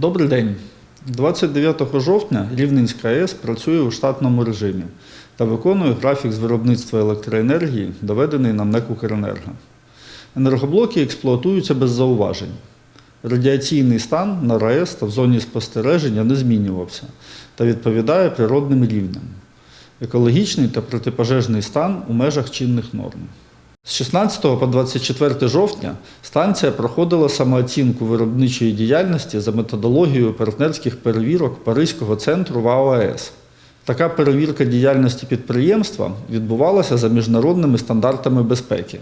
Добрий день. 29 жовтня Рівненська АЕС працює у штатному режимі та виконує графік з виробництва електроенергії, доведений на НЕК «Укренерго». Енергоблоки експлуатуються без зауважень. Радіаційний стан на РАЕС та в зоні спостереження не змінювався та відповідає природним рівням. Екологічний та протипожежний стан у межах чинних норм. З 16 по 24 жовтня станція проходила самооцінку виробничої діяльності за методологією партнерських перевірок Паризького центру ВАОС. Така перевірка діяльності підприємства відбувалася за міжнародними стандартами безпеки.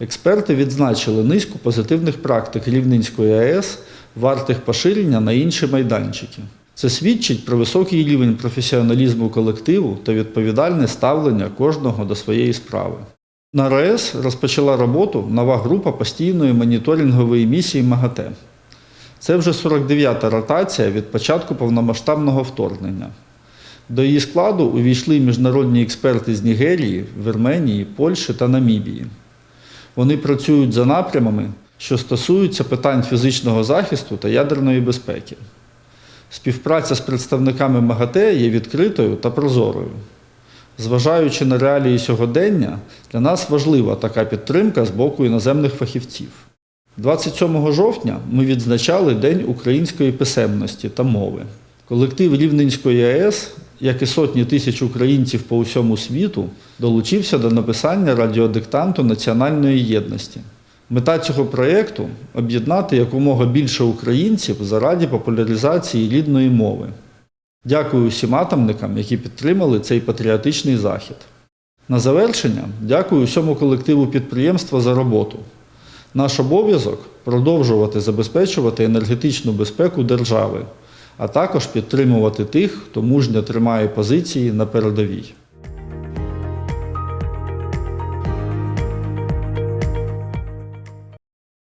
Експерти відзначили низку позитивних практик Рівненської АЕС, вартих поширення на інші майданчики. Це свідчить про високий рівень професіоналізму колективу та відповідальне ставлення кожного до своєї справи. На РАЕС розпочала роботу нова група постійної моніторингової місії МАГАТЕ. Це вже 49-та ротація від початку повномасштабного вторгнення. До її складу увійшли міжнародні експерти з Нігерії, Вірменії, Польщі та Намібії. Вони працюють за напрямами, що стосуються питань фізичного захисту та ядерної безпеки. Співпраця з представниками МАГАТЕ є відкритою та прозорою. Зважаючи на реалії сьогодення, для нас важлива така підтримка з боку іноземних фахівців. 27 жовтня ми відзначали День української писемності та мови. Колектив Рівненської АЕС, як і сотні тисяч українців по усьому світу, долучився до написання радіодиктанту національної єдності. Мета цього проєкту об'єднати якомога більше українців заради популяризації рідної мови. Дякую усім атомникам, які підтримали цей патріотичний захід. На завершення дякую усьому колективу підприємства за роботу. Наш обов'язок продовжувати забезпечувати енергетичну безпеку держави, а також підтримувати тих, хто мужньо тримає позиції на передовій.